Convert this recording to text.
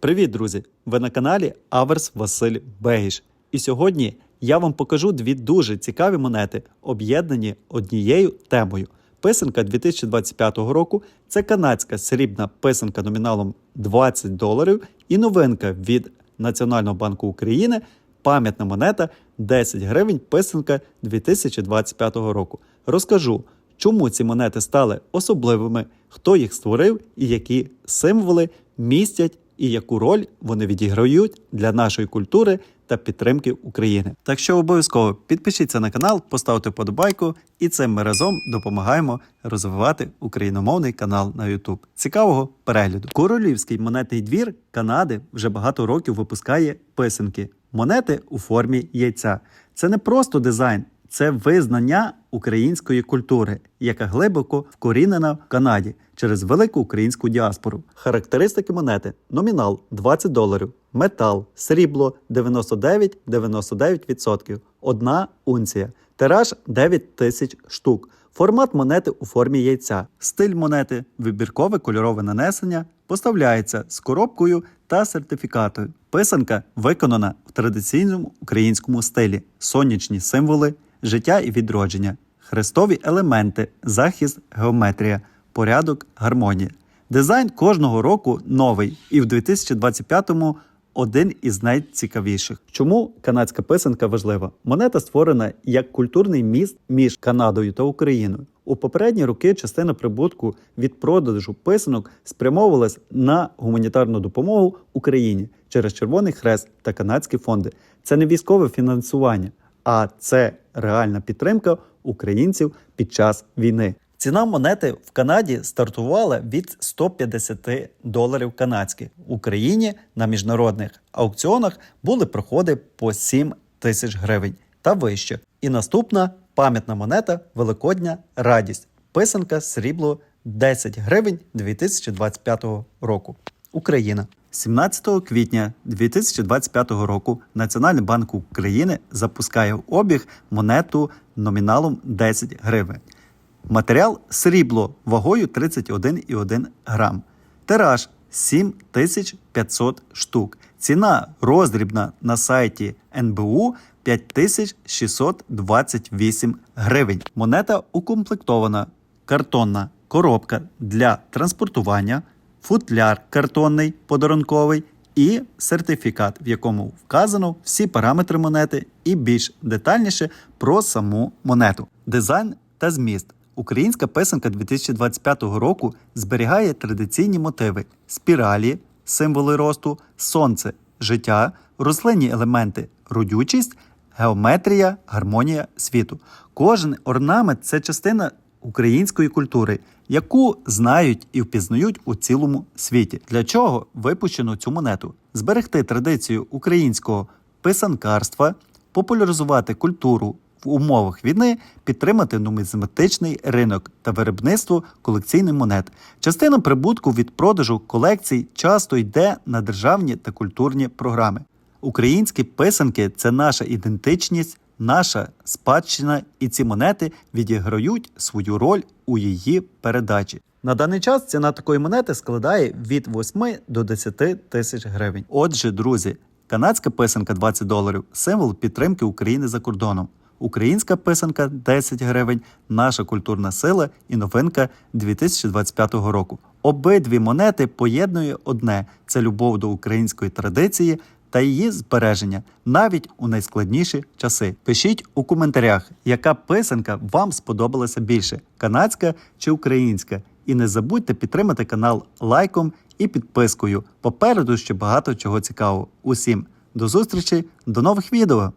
Привіт, друзі! Ви на каналі Аверс Василь Бегіш. І сьогодні я вам покажу дві дуже цікаві монети, об'єднані однією темою. Писанка 2025 року це канадська срібна писанка номіналом 20 доларів і новинка від Національного банку України пам'ятна монета 10 гривень писанка 2025 року. Розкажу, чому ці монети стали особливими, хто їх створив і які символи містять і яку роль вони відіграють для нашої культури та підтримки України. Так що обов'язково підпишіться на канал, поставте вподобайку, і цим ми разом допомагаємо розвивати україномовний канал на YouTube. Цікавого перегляду. Королівський монетний двір Канади вже багато років випускає писанки. Монети у формі яйця. Це не просто дизайн, це визнання української культури, яка глибоко вкорінена в Канаді через велику українську діаспору. Характеристики монети: номінал 20 доларів, метал, срібло 99,99%, одна унція, тираж 9 тисяч штук. Формат монети у формі яйця, стиль монети, вибіркове кольорове нанесення, поставляється з коробкою та сертифікатою. Писанка виконана в традиційному українському стилі, сонячні символи, життя і відродження, хрестові елементи, захист, геометрія, порядок, гармонія. Дизайн кожного року новий, і в 2025-му один із найцікавіших. Чому канадська писанка важлива? Монета створена як культурний міст між Канадою та Україною. У попередні роки частина прибутку від продажу писанок спрямовувалась на гуманітарну допомогу Україні через Червоний Хрест та канадські фонди. Це не військове фінансування, а це реальна підтримка українців під час війни. Ціна монети в Канаді стартувала від 150 доларів канадських. В Україні на міжнародних аукціонах були проходи по 7 тисяч гривень та вище. І наступна пам'ятна монета Великодня Радість. Писанка срібло 10 гривень 2025 року. Україна. 17 квітня 2025 року Національний банк України запускає в обіг монету номіналом 10 гривень. Матеріал срібло вагою 31,1 грам. Тираж 7500 штук. Ціна роздрібна на сайті НБУ 5628 гривень. Монета укомплектована картонна коробка для транспортування, футляр картонний подарунковий і сертифікат, в якому вказано всі параметри монети і більш детальніше про саму монету. Дизайн та зміст. Українська писанка 2025 року зберігає традиційні мотиви: спіралі, символи росту, сонце, життя, рослинні елементи, родючість, геометрія, гармонія світу. Кожен орнамент це частина української культури, яку знають і впізнають у цілому світі. Для чого випущено цю монету? Зберегти традицію українського писанкарства, популяризувати культуру в умовах війни, підтримати нумізматичний ринок та виробництво колекційних монет. Частина прибутку від продажу колекцій часто йде на державні та культурні програми. Українські писанки це наша ідентичність, наша спадщина, і ці монети відіграють свою роль у її передачі. На даний час ціна такої монети складає від 8 до 10 тисяч гривень. Отже, друзі, канадська писанка 20 доларів символ підтримки України за кордоном. Українська писанка 10 гривень, наша культурна сила і новинка 2025 року. Обидві монети поєднує одне це любов до української традиції та її збереження навіть у найскладніші часи. Пишіть у коментарях, яка писанка вам сподобалася більше: канадська чи українська. І не забудьте підтримати канал лайком і підпискою. Попереду ще багато чого цікавого. Усім до зустрічі, до нових відео!